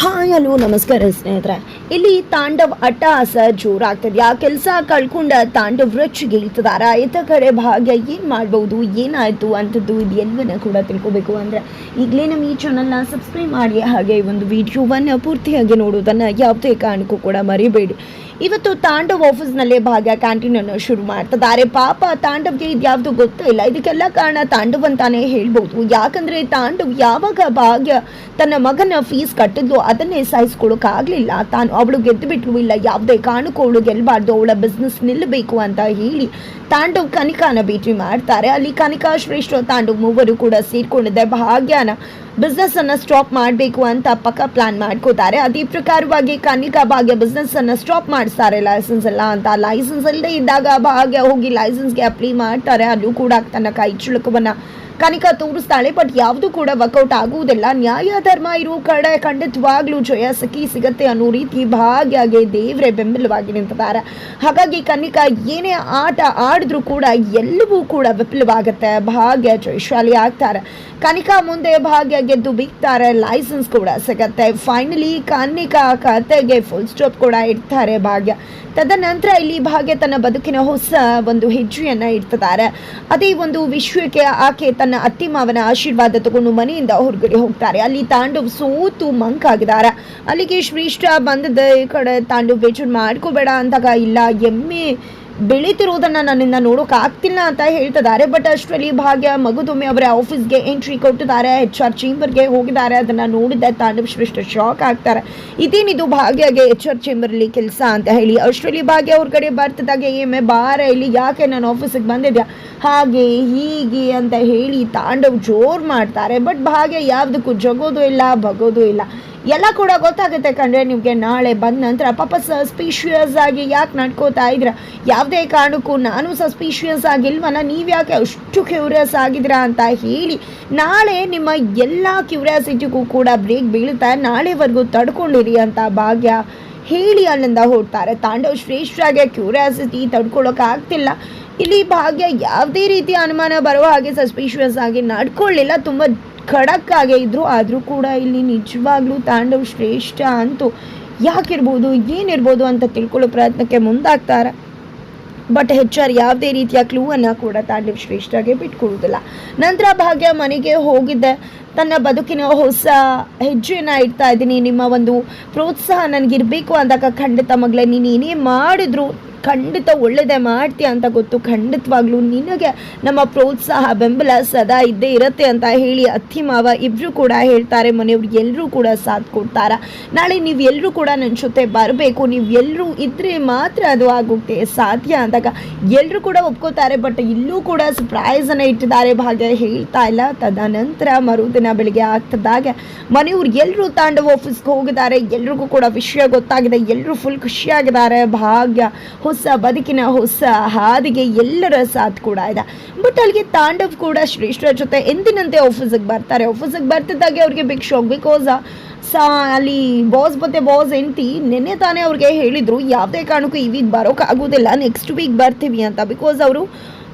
Hi hello ನಮಸ್ಕಾರ ಸ್ನೇಹಿತರೆ. ಇಲ್ಲಿ ತಾಂಡವ್ ಅಟ್ಟಹಾಸ ಆ ಕೆಲಸ ಕಳ್ಕೊಂಡ ತಾಂಡವ್ ರೊಚ್ಚಿಗೆ ಇಳ್ತಿದಾರ ಇತ್ತ ಕಡೆ ಭಾಗ್ಯ ಏನು ಮಾಡ್ಬೋದು ಏನಾಯಿತು ಅಂಥದ್ದು ಇದು ಎಲ್ಲವನ್ನ ಕೂಡ ತಿಳ್ಕೊಬೇಕು ಅಂದರೆ ಈಗಲೇ ನಮ್ಮ ಈ ಚಾನಲ್ನ ಸಬ್ಸ್ಕ್ರೈಬ್ ಮಾಡಿ ಹಾಗೆ ಒಂದು ವಿಡಿಯೋವನ್ನು ಪೂರ್ತಿಯಾಗಿ ನೋಡೋದನ್ನು ಯಾವುದೇ ಕಾರಣಕ್ಕೂ ಕೂಡ ಮರಿಬೇಡಿ. ಇವತ್ತು ತಾಂಡವ್ ಆಫೀಸ್ನಲ್ಲೇ ಭಾಗ್ಯ ಕ್ಯಾಂಟೀನ್ ಅನ್ನು ಶುರು ಮಾಡ್ತಿದ್ದಾರೆ ಪಾಪ, ತಾಂಡವ್ಗೆ ಇದ್ಯಾವುದು ಗೊತ್ತೇ ಇಲ್ಲ. ಇದಕ್ಕೆಲ್ಲ ಕಾರಣ ತಾಂಡವ್ ಅಂತಾನೆ ಹೇಳ್ಬೋದು. ಯಾಕಂದ್ರೆ ತಾಂಡವ್ ಯಾವಾಗ ಭಾಗ್ಯ ತನ್ನ ಮಗನ ಫೀಸ್ ಕಟ್ಟಿದ್ದು ಅದನ್ನೇ ಸಹಿಸ್ಕೊಳಕ್ಕಾಗ್ಲಿಲ್ಲ. ತಾನು ಅವಳು ಗೆದ್ದು ಬಿಟ್ಲು ಇಲ್ಲ, ಯಾವುದೇ ಕಾರಣಕ್ಕೂ ಅವಳು ಗೆಲ್ಲಬಾರ್ದು ಅವಳ ಬಿಸ್ನೆಸ್ ನಿಲ್ಲಬೇಕು ಅಂತ ಹೇಳಿ ತಾಂಡವ್ ಕನಿಕಾನ ಭೇಟಿ ಮಾಡ್ತಾರೆ. ಅಲ್ಲಿ ಕನಿಕಾ, ಶ್ರೇಷ್ಠ, ತಾಂಡವ್ ಮೂವರು ಕೂಡ ಸೇರ್ಕೊಂಡಿದ್ದೆ ಭಾಗ್ಯನ ಬಿಸ್ನೆಸ್ ಅನ್ನ ಸ್ಟಾಪ್ ಮಾಡಬೇಕು ಅಂತ ಪಕ್ಕ ಪ್ಲಾನ್ ಮಾಡ್ಕೋತಾರೆ. ಅದೇ ಪ್ರಕಾರವಾಗಿ ಕನಿಕಾ ಭಾಗ್ಯ ಬಿಸ್ನೆಸ್ ಅನ್ನ ಸ್ಟಾಪ್ ಮಾಡಿಸ್ತಾರೆ. ಲೈಸೆನ್ಸ್ ಎಲ್ಲ ಅಂತ ಲೈಸೆನ್ಸ್ ಇಲ್ಲದೆ ಇದ್ದಾಗ ಭಾಗ್ಯ ಹೋಗಿ ಲೈಸೆನ್ಸ್ಗೆ ಅಪ್ಲೈ ಮಾಡ್ತಾರೆ. ಅದು ಕೂಡ ತನ್ನ ಕೈ ಚುಳುಕವನ್ನ ಕನಿಕಾ ತೋರಿಸ್ತಾಳೆ ಬಟ್ ಯಾವುದು ಕೂಡ ವರ್ಕೌಟ್ ಆಗುವುದಿಲ್ಲ. ನ್ಯಾಯ ಧರ್ಮ ಇರೋ ಕಡೆ ಖಂಡಿತವಾಗ್ಲೂ ಜಯ ಸಿಕ್ಕಿ ಸಿಗತ್ತೆ ಅನ್ನೋ ರೀತಿ ಭಾಗ್ಯಗೆ ದೇವ್ರೆ ಬೆಂಬಲವಾಗಿ ನಿಂತಿದ್ದಾರೆ. ಹಾಗಾಗಿ ಕನಿಕಾ ಏನೇ ಆಟ ಆಡಿದ್ರು ಕೂಡ ಎಲ್ಲವೂ ಕೂಡ ವಿಫಲವಾಗುತ್ತೆ. ಭಾಗ್ಯ ಜಯಶಾಲಿ ಆಗ್ತಾರೆ. ಕನಿಕಾ ಮುಂದೆ ಭಾಗ್ಯ ಗೆದ್ದು ಬಿಗ್ತಾರೆ ಲೈಸೆನ್ಸ್ ಕೂಡ ಸಿಗತ್ತೆ. ಫೈನಲಿ ಕನಿಕಾ ಕತೆಗೆ ಫುಲ್ ಸ್ಟಾಪ್ ಕೂಡ ಇಡ್ತಾರೆ ಭಾಗ್ಯ. ತದನಂತರ ಇಲ್ಲಿ ಭಾಗ್ಯ ತನ್ನ ಬದುಕಿನ ಹೊಸ ಒಂದು ಹೆಜ್ಜೆಯನ್ನ ಇಡ್ತಿದ್ದಾರೆ. ಅದೇ ಒಂದು ವಿಶ್ವಕ್ಕೆ ಆಕೆ ಅತ್ತಿ ಮಾವನ ಆಶೀರ್ವಾದ ತಗೊಂಡು ಮನೆಯಿಂದ ಹೊರಗಡೆ ಹೋಗ್ತಾರೆ. ಅಲ್ಲಿ ತಾಂಡವ್ ಸೋತು ಮಂಕ್ ಆಗಿದಾರ ಅಲ್ಲಿಗೆ ಶ್ರೀಷ್ಠ ಬಂದದ ಈ ಕಡೆ ತಾಂಡವ್ ಬೇಜಾರು ಮಾಡ್ಕೋಬೇಡ ಅಂದಾಗ ಇಲ್ಲ, ಎಮ್ಮೆ ಬೆಳೀತಿರೋದನ್ನ ನನ್ನಿಂದ ನೋಡೋಕ್ಕಾಗ್ತಿಲ್ಲ ಅಂತ ಹೇಳ್ತಿದ್ದಾರೆ. ಬಟ್ ಅಷ್ಟರಲ್ಲಿ ಭಾಗ್ಯ ಮಗುದೊಮ್ಮೆ ಅವರ ಆಫೀಸ್ಗೆ ಎಂಟ್ರಿ ಕೊಟ್ಟಿದ್ದಾರೆ. ಎಚ್ ಆರ್ ಚೇಂಬರ್ಗೆ ಹೋಗಿದ್ದಾರೆ. ಅದನ್ನು ನೋಡಿದ ತಾಂಡವ್ ಶ್ರೇಷ್ಠ ಶಾಕ್ ಆಗ್ತಾರೆ. ಇದೇನಿದು ಭಾಗ್ಯಗೆ ಎಚ್ ಆರ್ ಚೇಂಬರ್ಲಿ ಕೆಲಸ ಅಂತ ಹೇಳಿ. ಅಷ್ಟರಲ್ಲಿ ಭಾಗ್ಯ ಅವ್ರ ಕಡೆ ಬರ್ತಿದ್ದಾಗ ಏಮೆ ಬಾರ ಇಲ್ಲಿ ಯಾಕೆ ನಾನು ಆಫೀಸಿಗೆ ಬಂದಿದ್ಯಾ? ಹಾಗೆ ಹೀಗೆ ಅಂತ ಹೇಳಿ ತಾಂಡವ್ ಜೋರು ಮಾಡ್ತಾರೆ. ಬಟ್ ಭಾಗ್ಯ ಯಾವುದಕ್ಕೂ ಜಗೋದು ಇಲ್ಲ, ಬಗೋದು ಇಲ್ಲ. ಎಲ್ಲ ಕೂಡ ಗೊತ್ತಾಗುತ್ತೆ ಕಂಡ್ರೆ ನಿಮಗೆ ನಾಳೆ ಬಂದ ನಂತರ. ಪಾಪ ಸಸ್ಪೀಷಿಯಸ್ ಆಗಿ ಯಾಕೆ ನಡ್ಕೋತಾ ಇದ್ರ ಯಾವುದೇ ಕಾರಣಕ್ಕೂ ನಾನು ಸಸ್ಪೀಷಿಯಸ್ ಆಗಿಲ್ವಲ್ಲ ನೀವು ಯಾಕೆ ಅಷ್ಟು ಕ್ಯೂರಿಯಸ್ ಆಗಿದ್ದೀರಾ ಅಂತ ಹೇಳಿ ನಾಳೆ ನಿಮ್ಮ ಎಲ್ಲ ಕ್ಯೂರಿಯಾಸಿಟಿಗೂ ಕೂಡ ಬ್ರೇಕ್ ಬೀಳುತ್ತಾ ನಾಳೆವರೆಗೂ ತಡ್ಕೊಂಡಿರಿ ಅಂತ ಭಾಗ್ಯ ಹೇಳಿ ಅಲ್ಲಿಂದ ಹೋಗ್ತಾರೆ ತಾಂಡವ್ ಶ್ರೇಷ್ಠರಾಗೆ ಕ್ಯೂರಿಯಾಸಿಟಿ ತಡ್ಕೊಳ್ಳೋಕೆ ಆಗ್ತಿಲ್ಲ. ಇಲ್ಲಿ ಭಾಗ್ಯ ಯಾವುದೇ ರೀತಿ ಅನುಮಾನ ಬರುವ ಹಾಗೆ ಸಸ್ಪಿಷಿಯಸ್ ಆಗಿ ನಡ್ಕೊಳ್ಳಿಲ್ಲ. ತುಂಬ ಖಡಕ್ ಆಗೇ ಇದ್ರು, ಆದರೂ ಕೂಡ ಇಲ್ಲಿ ನಿಜವಾಗ್ಲೂ ತಾಂಡವ್ ಶ್ರೇಷ್ಠ ಅಂತೂ ಯಾಕಿರ್ಬೋದು, ಏನಿರ್ಬೋದು ಅಂತ ತಿಳ್ಕೊಳ್ಳೋ ಪ್ರಯತ್ನಕ್ಕೆ ಮುಂದಾಗ್ತಾರೆ. ಬಟ್ ಹೆಚ್ ಆರ್ ಯಾವುದೇ ರೀತಿಯ ಕ್ಲೂವನ್ನು ಕೂಡ ತಾಂಡವ್ ಶ್ರೇಷ್ಠಗೆ ಬಿಟ್ಕೊಡುವುದಿಲ್ಲ. ನಂತರ ಭಾಗ್ಯ ಮನೆಗೆ ಹೋಗಿದ್ದೆ ತನ್ನ ಬದುಕಿನ ಹೊಸ ಹೆಜ್ಜೆಯನ್ನು ಇಡ್ತಾ ಇದ್ದೀನಿ. ನಿಮ್ಮ ಒಂದು ಪ್ರೋತ್ಸಾಹ ನನಗಿರಬೇಕು ಅಂದಾಗ ಖಂಡಿತ ಮಗಳೇ, ನೀನು ಏನೇ ಮಾಡಿದ್ರು ಖಂಡಿತ ಒಳ್ಳೆಯದೇ ಮಾಡ್ತೀಯ ಅಂತ ಗೊತ್ತು. ಖಂಡಿತವಾಗ್ಲೂ ನಿನಗೆ ನಮ್ಮ ಪ್ರೋತ್ಸಾಹ, ಬೆಂಬಲ ಸದಾ ಇದ್ದೇ ಇರುತ್ತೆ ಅಂತ ಹೇಳಿ ಅತ್ತಿ ಮಾವ ಇಬ್ಬರು ಕೂಡ ಹೇಳ್ತಾರೆ, ಮನೆಯವ್ರು ಎಲ್ಲರೂ ಕೂಡ ಸಾಥ್ ಕೊಡ್ತಾರೆ. ನಾಳೆ ನೀವು ಎಲ್ಲರೂ ಕೂಡ ನನ್ನ ಜೊತೆ ಬರಬೇಕು. ನೀವು ಎಲ್ಲರೂ ಇದ್ದರೆ ಮಾತ್ರ ಅದು ಆಗೋಕ್ಕೆ ಸಾಧ್ಯ ಅಂದಾಗ. ಎಲ್ಲರೂ ಕೂಡ ಒಪ್ಕೋತಾರೆ, ಬಟ್ ಇಲ್ಲೂ ಕೂಡ ಸರ್ಪ್ರೈಸನ್ನು ಇಟ್ಟಿದ್ದಾರೆ ಭಾಗ್ಯ ಹೇಳ್ತಾ ಇಲ್ಲ. ತದನಂತರ ಮರುದಿನ ಬೆಳಿಗ್ಗೆ ಆಗ್ತದಾಗ ಮನೆಯವ್ರು ಎಲ್ಲರೂ ತಾಂಡವ ಆಫೀಸ್ಗೆ ಹೋಗಿದ್ದಾರೆ. ಎಲ್ರಿಗೂ ಕೂಡ ವಿಷಯ ಗೊತ್ತಾಗಿದೆ. ಎಲ್ಲರೂ ಫುಲ್ ಖುಷಿಯಾಗಿದ್ದಾರೆ ಭಾಗ್ಯ. ಹೊಸ ಬದುಕಿನ ಹೊಸ ಹಾದಿಗೆ ಎಲ್ಲರ ಸಾಥ್ ಕೂಡ ಇದೆ. ಬಟ್ ಅಲ್ಲಿಗೆ ತಾಂಡವ್ ಕೂಡ ಶ್ರೇಷ್ಠರ ಜೊತೆ ಎಂದಿನಂತೆ ಆಫೀಸಿಗೆ ಬರ್ತಾರೆ. ಆಫೀಸಿಗೆ ಬರ್ತಿದ್ದಾಗೆ ಅವ್ರಿಗೆ ಬಿಗ್ ಶಾಕ್ ಬಿಕಾಸ್ ಸಾ, ಅಲ್ಲಿ ಬಾಸ್ ಮತ್ತೆ ಬಾಸ್ ಎಂಟಿ ನಿನ್ನೆ ತಾನೇ ಅವ್ರಿಗೆ ಹೇಳಿದ್ರು, ಯಾವುದೇ ಕಾರಣಕ್ಕೂ ಈ ವೀಕ್ ಬರೋಕೆ ಆಗೋದಿಲ್ಲ ನೆಕ್ಸ್ಟ್ ವೀಕ್ ಬರ್ತೀವಿ ಅಂತ. ಬಿಕಾಸ್ ಅವರು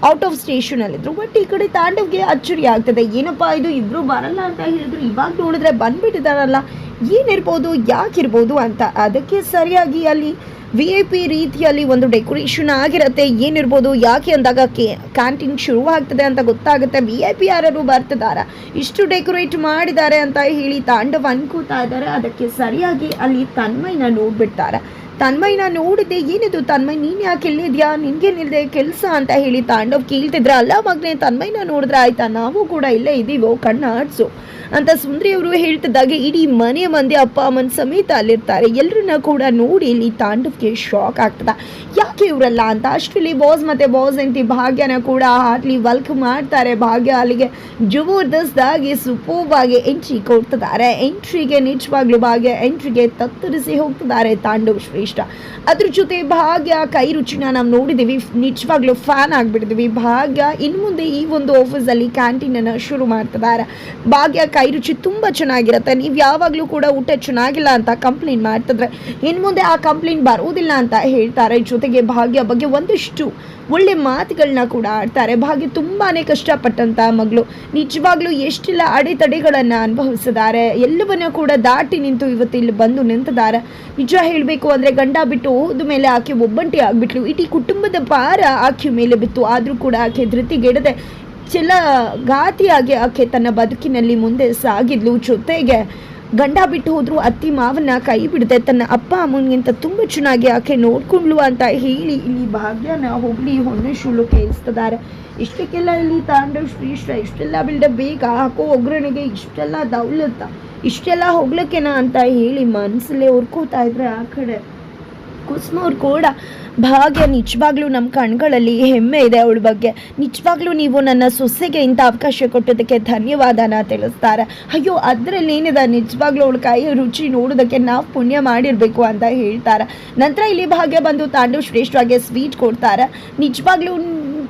ಔಟ್ ಆಫ್ ಸ್ಟೇಷನಲ್ಲಿದ್ದರು ಬಟ್ ಈ ಕಡೆ ತಾಂಡವ್ಗೆ ಅಚ್ಚರಿ ಆಗ್ತದೆ. ಏನಪ್ಪ ಇದು? ಇಬ್ಬರು ಬರಲ್ಲ ಅಂತ ಹೇಳಿದ್ರು. ಇವಾಗ ನೋಡಿದ್ರೆ ಬಂದ್ಬಿಟ್ಟಿದಾರಲ್ಲ. ಏನಿರ್ಬೋದು? ಯಾಕಿರ್ಬೋದು? ಅಂತ. ಅದಕ್ಕೆ ಸರಿಯಾಗಿ ಅಲ್ಲಿ ವಿ ಐ ಪಿ ರೀತಿಯಲ್ಲಿ ಒಂದು ಡೆಕೋರೇಷನ್ ಆಗಿರುತ್ತೆ, ಏನಿರ್ಬೋದು, ಯಾಕೆ ಅಂದಾಗ ಕ್ಯಾಂಟೀನ್ ಶುರುವಾಗ್ತದೆ ಅಂತ ಗೊತ್ತಾಗುತ್ತೆ. ವಿ ಐ ಪಿ ಯಾರು ಬರ್ತಿದ್ದಾರೆ ಇಷ್ಟು ಡೆಕೋರೇಟ್ ಮಾಡಿದ್ದಾರೆ ಅಂತ ಹೇಳಿ ತಾಂಡವ್ ಅನ್ಕೋತಾ ಇದ್ದಾರೆ. ಅದಕ್ಕೆ ಸರಿಯಾಗಿ ಅಲ್ಲಿ ತನ್ಮೈನ ನೋಡ್ಬಿಡ್ತಾರೆ. ತನ್ಮಯ್ನ ನೋಡಿದ್ದೆ, ಏನಿದು ತನ್ಮಯ್, ನೀನು ಯಾಕೆ ಇಲ್ಲಿದ್ಯಾ? ನಿನ್ಗೇನಿಲ್ಲದೆ ಕೆಲಸ ಅಂತ ಹೇಳಿ ತಾಂಡವ್ ಕೇಳ್ತಿದ್ರೆ, ಅಲ್ಲ ಮಗನೇ, ತನ್ಮಯ್ನ ನೋಡಿದ್ರೆ, ಆಯ್ತಾ, ನಾವು ಕೂಡ ಇಲ್ಲೇ ಇದ್ದೀವೋ ಕಣ್ಣ ಆಡ್ಸು ಅಂತ ಸುಂದ್ರಿ ಅವರು ಹೇಳ್ತಿದ್ದಾಗ, ಇಡೀ ಮನೆ ಮಂದಿ ಅಪ್ಪ ಅಮ್ಮನ ಸಮೇತ ಅಲ್ಲಿರ್ತಾರೆ. ಎಲ್ಲರನ್ನ ಕೂಡ ನೋಡಿ ಇಲ್ಲಿ ತಾಂಡವಕ್ಕೆ ಶಾಕ್ ಆಗ್ತದ. ಯಾಕೆ ಇವರಲ್ಲ ಅಂತ? ಅಷ್ಟರಲ್ಲಿ ಬಾಸ್ ಮತ್ತೆ ಬಾಸ್ ಎಂಟಿ ಭಾಗ್ಯನ ಕೂಡ ಆಗ್ಲಿ ವಲ್ಕ್ ಮಾಡ್ತಾರೆ. ಭಾಗ್ಯ ಅಲ್ಲಿಗೆ ಜಬರ್ದಸ್ತಾಗಿ ಸುಪೂವಾಗಿ ಎಂಟ್ರಿ ಕೊಡ್ತಿದ್ದಾರೆ. ಎಂಟ್ರಿಗೆ ನಿಜವಾಗ್ಲೂ ಭಾಗ್ಯ ಎಂಟ್ರಿಗೆ ತತ್ತರಿಸಿ ಹೋಗ್ತಿದ್ದಾರೆ ತಾಂಡವ್ ಶ್ರೇಷ್ಠ. ಅದ್ರ ಜೊತೆ ಭಾಗ್ಯ ಕೈ ರುಚಿನ ನಾವು ನೋಡಿದ್ದೀವಿ ನಿಜವಾಗ್ಲೂ ಫ್ಯಾನ್ ಆಗಿಬಿಟ್ಟಿದ್ದೀವಿ ಭಾಗ್ಯ ಇನ್ನು ಮುಂದೆ ಈ ಒಂದು ಆಫೀಸಲ್ಲಿ ಕ್ಯಾಂಟೀನನ್ನು ಶುರು ಮಾಡ್ತಿದ್ದಾರೆ. ಭಾಗ್ಯ ಕೈ ರುಚಿ ತುಂಬ ಚೆನ್ನಾಗಿರುತ್ತೆ. ನೀವು ಯಾವಾಗಲೂ ಕೂಡ ಊಟ ಚೆನ್ನಾಗಿಲ್ಲ ಅಂತ ಕಂಪ್ಲೇಂಟ್ ಮಾಡ್ತಿದ್ರೆ ಇನ್ನು ಮುಂದೆ ಆ ಕಂಪ್ಲೇಂಟ್ ಬರುವುದಿಲ್ಲ ಅಂತ ಹೇಳ್ತಾರೆ. ಜೊತೆಗೆ ಭಾಗ್ಯ ಬಗ್ಗೆ ಒಂದಿಷ್ಟು ಒಳ್ಳೆ ಮಾತುಗಳನ್ನ ಕೂಡ ಆಡ್ತಾರೆ. ಭಾಗ್ಯ ತುಂಬಾ ಕಷ್ಟಪಟ್ಟಂತ ಮಗಳು. ನಿಜವಾಗ್ಲೂ ಎಷ್ಟೆಲ್ಲ ಅಡೆತಡೆಗಳನ್ನು ಅನುಭವಿಸಿದ್ದಾರೆ. ಎಲ್ಲವನ್ನ ಕೂಡ ದಾಟಿ ನಿಂತು ಇವತ್ತು ಇಲ್ಲಿ ಬಂದು ನಿಂತಿದ್ದಾರೆ. ನಿಜ ಹೇಳಬೇಕು ಅಂದರೆ ಗಂಡ ಬಿಟ್ಟು ಹೋದ ಮೇಲೆ ಆಕೆ ಒಬ್ಬಂಟಿ ಆಗಿಬಿಟ್ಲು. ಇಡೀ ಕುಟುಂಬದ ಭಾರ ಆಕೆ ಮೇಲೆ ಬಿತ್ತು. ಆದರೂ ಕೂಡ ಆಕೆ ಧೃತಿಗೆಡದೆ ಗಾತಿಯಾಗಿ ಆಕೆ ತನ್ನ ಬದುಕಿನಲ್ಲಿ ಮುಂದೆ ಸಾಗಿದ್ಲು. ಜೊತೆಗೆ ಗಂಡ ಬಿಟ್ಟು ಹೋದ್ರು, ಅತ್ತಿ ಮಾವನ್ನ ಕೈ ಬಿಡದೆ ತನ್ನ ಅಪ್ಪ ಅಮ್ಮನಿಗಿಂತ ತುಂಬ ಚೆನ್ನಾಗಿ ಆಕೆ ನೋಡ್ಕೊಂಡ್ಲು ಅಂತ ಹೇಳಿ ಇಲ್ಲಿ ಭಾಗ್ಯನ ಹೋಗ್ಲಿ ಹೊನ್ನೆ ಶುಳ್ಳು ಕೇಳಿಸ್ತಿದ್ದಾರೆ. ಇಷ್ಟಕ್ಕೆಲ್ಲ ಇಲ್ಲಿ ತಾಂಡ ಶ್ರೇಷ್ಠ ಇಷ್ಟೆಲ್ಲ ಬಿಲ್ಡ ಬೇಗ ಹಾಕೋ ಒಗ್ಗರಣೆಗೆ ಇಷ್ಟೆಲ್ಲ ದೌಲತ್ತ ಇಷ್ಟೆಲ್ಲ ಹೋಗ್ಲಿಕ್ಕೆನಾ ಅಂತ ಹೇಳಿ ಮನಸ್ಸಲ್ಲೇ ಹುರ್ಕೋತಾ ಇದ್ರೆ ಆ ಕಡೆ. ಕುಸುಮ ಅವ್ರು ಕೂಡ ಭಾಗ್ಯ ನಿಜವಾಗ್ಲೂ ನಮ್ಮ ಕಣ್ಗಳಲ್ಲಿ ಹೆಮ್ಮೆ ಇದೆ ಅವಳ ಬಗ್ಗೆ. ನಿಜವಾಗ್ಲೂ ನೀವು ನನ್ನ ಸೊಸೆಗೆ ಇಂಥ ಅವಕಾಶ ಕೊಟ್ಟಿದ್ದಕ್ಕೆ ಧನ್ಯವಾದನ ತಿಳಿಸ್ತಾರೆ. ಅಯ್ಯೋ, ಅದರಲ್ಲಿ ಏನಿದೆ? ನಿಜವಾಗ್ಲೂ ಅವಳ ಕೈ ರುಚಿ ನೋಡೋದಕ್ಕೆ ನಾವು ಪುಣ್ಯ ಮಾಡಿರಬೇಕು ಅಂತ ಹೇಳ್ತಾರೆ. ನಂತರ ಇಲ್ಲಿ ಭಾಗ್ಯ ಬಂದು ತಾಂಡವ್ ಶ್ರೇಷ್ಠವಾಗಿ ಸ್ವೀಟ್ ಕೊಡ್ತಾರೆ. ನಿಜವಾಗ್ಲೂ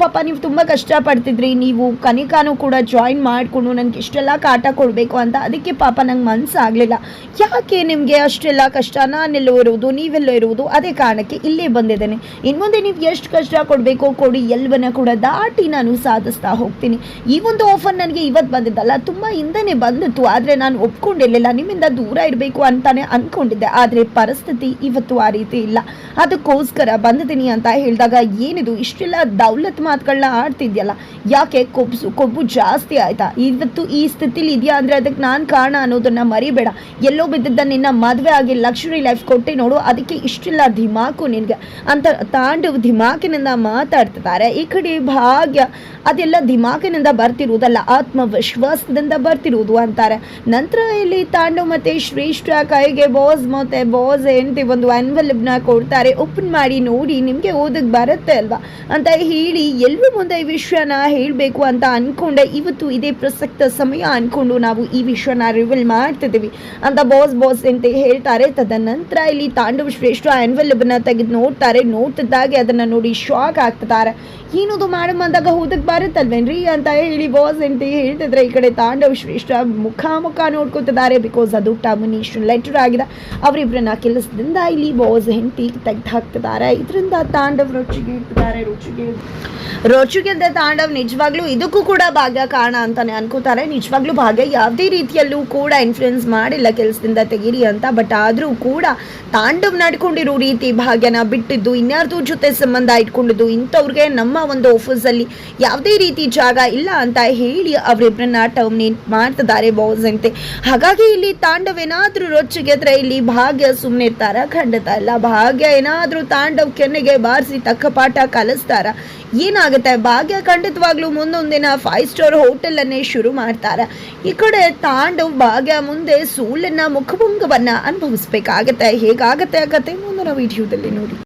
ಪಾಪ, ನೀವು ತುಂಬ ಕಷ್ಟಪಡ್ತಿದ್ರಿ. ನೀವು ಕನಿಕಾನು ಕೂಡ ಜಾಯಿನ್ ಮಾಡಿಕೊಂಡು ನನಗೆ ಇಷ್ಟೆಲ್ಲ ಕಾಟ ಕೊಡಬೇಕು ಅಂತ ಅದಕ್ಕೆ ಪಾಪ ನಂಗೆ ಮನಸ್ಸಾಗಲಿಲ್ಲ ಯಾಕೆ ನಿಮಗೆ ಅಷ್ಟೆಲ್ಲ ಕಷ್ಟ? ನಾನೆಲ್ಲೋ ಇರುವುದು ನೀವೆಲ್ಲೋ ಇರುವುದು ಅದೇ ಕಾರಣಕ್ಕೆ ಇಲ್ಲೇ ಬಂದಿದ್ದೇನೆ. ಇನ್ನು ಮುಂದೆ ನೀವು ಎಷ್ಟು ಕಷ್ಟ ಕೊಡಬೇಕು ಕೊಡಿ, ಎಲ್ಲವನ್ನ ಕೂಡ ದಾಟಿ ನಾನು ಸಾಧಿಸ್ತಾ ಹೋಗ್ತೀನಿ. ಈ ಒಂದು ಆಫರ್ ನನಗೆ ಇವತ್ತು ಬಂದಿದ್ದಲ್ಲ, ತುಂಬ ಹಿಂದೆನೇ ಬಂದಿತ್ತು. ಆದರೆ ನಾನು ಒಪ್ಕೊಂಡಿರಲಿಲ್ಲ, ನಿಮ್ಮಿಂದ ದೂರ ಇರಬೇಕು ಅಂತಾನೆ ಅಂದ್ಕೊಂಡಿದ್ದೆ ಆದರೆ ಪರಿಸ್ಥಿತಿ ಇವತ್ತು ಆ ರೀತಿ ಇಲ್ಲ. ಅದಕ್ಕೋಸ್ಕರ ಬಂದಿದ್ದೀನಿ ಅಂತ ಹೇಳಿದಾಗ ಏನಿದು? ಇಷ್ಟೆಲ್ಲ ದೌಲತ್ ಮಾತುಗಳನ್ನ ಆಡ್ತಿದ್ಯಲ್ಲ? ಯಾಕೆ ಕೊಬ್ಬು ಕೊಬ್ಬು ಜಾಸ್ತಿ ಆಯ್ತಾ? ಇವತ್ತು ಈ ಸ್ಥಿತಿಲಿ ಇದೆಯಾ ಅಂದರೆ ಅದಕ್ಕೆ ನಾನು ಕಾರಣ ಅನ್ನೋದನ್ನ ಮರಿಬೇಡ. ಎಲ್ಲೋ ಬಿದ್ದಿದ್ದ ನಿನ್ನ ಮದುವೆ ಆಗಿ ಲಕ್ಷರಿ ಲೈಫ್ ಕೊಟ್ಟಿ ನೋಡು, ಅದಕ್ಕೆ ಇಷ್ಟಿಲ್ಲ ಧಿಮಾಕು ನಿನಗೆ. ಅಂತ ತಾಂಡವ್ ಧಿಮಾಕಿನಿಂದ ಮಾತಾಡ್ತಿದ್ದಾರೆ. ಈ ಕಡೆ ಭಾಗ್ಯ, ಅದೆಲ್ಲ ಧಿಮಾಕಿನಿಂದ ಬರ್ತಿರುವುದಲ್ಲ, ಆತ್ಮವಿಶ್ವಾಸದಿಂದ ಬರ್ತಿರುವುದು ಅಂತಾರೆ. ನಂತರ ಇಲ್ಲಿ ತಾಂಡವ್ ಮತ್ತೆ ಶ್ರೇಷ್ಠ ಕೈಗೆ ಬಾಸ್ ಮತ್ತೆ ಬಾಸ್ ಹೆಂಡತಿ ಒಂದು ಎನ್ವೆಲಪ್ನ ಕೊಡ್ತಾರೆ. ಓಪನ್ ಮಾಡಿ ನೋಡಿ, ನಿಮಗೆ ಓದಕ್ಕೆ ಬರುತ್ತೆ ಅಲ್ವಾ? ಅಂತ ಹೇಳಿ ಎಲ್ಲರೂ ಮುಂದೆ ಈ ವಿಷಯನ ಹೇಳಬೇಕು ಅಂತ ಅನ್ಕೊಂಡೆ. ಇವತ್ತು ಇದೇ ಪ್ರಸಕ್ತ ಸಮಯ ಅಂದ್ಕೊಂಡು ನಾವು ಈ ವಿಷಯನ ರಿವೀಲ್ ಮಾಡ್ತಿದ್ದೀವಿ. ಅಂತ ಬಾಸ್ ಬಾಸ್ ಅಂತ ಹೇಳ್ತಾರೆ. ತದನಂತರ ಇಲ್ಲಿ ತಾಂಡವ ಶ್ರೇಷ್ಠ ಆ್ಯನ್ವೆಲ್ಬನ್ನು ತೆಗೆದು ನೋಡ್ತಾರೆ. ನೋಡ್ತಿದ್ದಾಗೆ ಅದನ್ನು ನೋಡಿ ಶಾಕ್ ಆಗ್ತಿದ್ದಾರೆ. ಏನದು ಮೇಡಮ್ ಅಂದಾಗ ಹೋದಕ್ಕೆ ಬರುತ್ತಲ್ವೇನ್ರಿ ಅಂತ ಹೇಳಿ ಬಾಸ್ ಅಂತ ಹೇಳ್ತಿದ್ರೆ ಈ ಕಡೆ ತಾಂಡವ ಶ್ರೇಷ್ಠ ಮುಖ ಮುಖ ನೋಡ್ಕೊತಿದ್ದಾರೆ. ಬಿಕಾಸ್ ಅದು ಟಮನೀಶ್ ಲೆಟರ್ ಆಗಿದೆ. ಅವರಿಬ್ಬರನ್ನ ಕೆಲಸದಿಂದ ಇಲ್ಲಿ ಬಾಸ್ ಹೆಂಡತಿ ತೆಗೆದು ಹಾಕ್ತಿದ್ದಾರೆ. ಇದರಿಂದ ತಾಂಡವ್ ರುಚಿಗೆ ಇಡ್ತಿದ್ದಾರೆ ರುಚಿಗೆ ರುಚಿಗೆದ್ದ ತಾಂಡವ್ ನಿಜವಾಗ್ಲೂ ಇದಕ್ಕೂ ಕೂಡ ಭಾಗ್ಯ ಕಾರಣ ಅಂತಾನೆ ಅನ್ಕೋತಾರೆ. ನಿಜವಾಗ್ಲೂ ಭಾಗ್ಯ ಯಾವುದೇ ರೀತಿಯಲ್ಲೂ ಕೂಡ ಇನ್ಫ್ಲುಯೆನ್ಸ್ ಮಾಡಿಲ್ಲ ಕೆಲಸದಿಂದ ತೆಗೀರಿ ಅಂತ. ಬಟ್ ಆದರೂ ಕೂಡ ತಾಂಡವ್ ನಡ್ಕೊಂಡಿರೋ ರೀತಿ ಭಾಗ್ಯನ ಬಿಟ್ಟಿದ್ದು, ಇನ್ಯಾರ್ದು ಜೊತೆ ಸಂಬಂಧ ಇಟ್ಕೊಂಡಿದ್ದು, ಇಂಥವ್ರಿಗೆ ನಮ್ಮ ಒಂದು ಆಫೀಸಲ್ಲಿ ಯಾವುದೇ ರೀತಿ ಜಾಗ ಇಲ್ಲ ಅಂತ ಹೇಳಿ ಅವರಿಬ್ಬರನ್ನ ಟರ್ಮಿನೇಟ್ ಮಾಡ್ತಿದ್ದಾರೆ ಬಾಸ್ ಅಂತೆ. ಹಾಗಾಗಿ ಇಲ್ಲಿ ತಾಂಡವ್ ಏನಾದ್ರೂ ರೊಚ್ಚಿಗೆದ್ರೆ ಇಲ್ಲಿ ಭಾಗ್ಯ ಸುಮ್ಮನೆ ಇರ್ತಾರ ಖಂಡಿತ ಇಲ್ಲ ಭಾಗ್ಯ ಏನಾದರೂ ತಾಂಡವ್ ಕೆನ್ನೆಗೆ ಬಾರಿಸಿ ತಕ್ಕ ಪಾಠ ಕಲಿಸ್ತಾರ? ಏನಾಗುತ್ತೆ? ಭಾಗ್ಯ ಖಂಡಿತವಾಗ್ಲೂ ಮುಂದೊಂದಿನ ಫೈವ್ ಸ್ಟಾರ್ ಹೋಟೆಲ್ ಅನ್ನೇ ಶುರು ಮಾಡ್ತಾರೆ. ಈ ಕಡೆ ತಾಂಡು ಭಾಗ್ಯ ಮುಂದೆ ಸೂಳನ್ನ ಮುಖಭಂಗವನ್ನ ಅನುಭವಿಸ್ಬೇಕಾಗತ್ತೆ. ಹೇಗಾಗತ್ತೆ ಆ ಕತೆ ಮುಂದಿನ ವಿಡಿಯೋದಲ್ಲಿ ನೋಡಿ.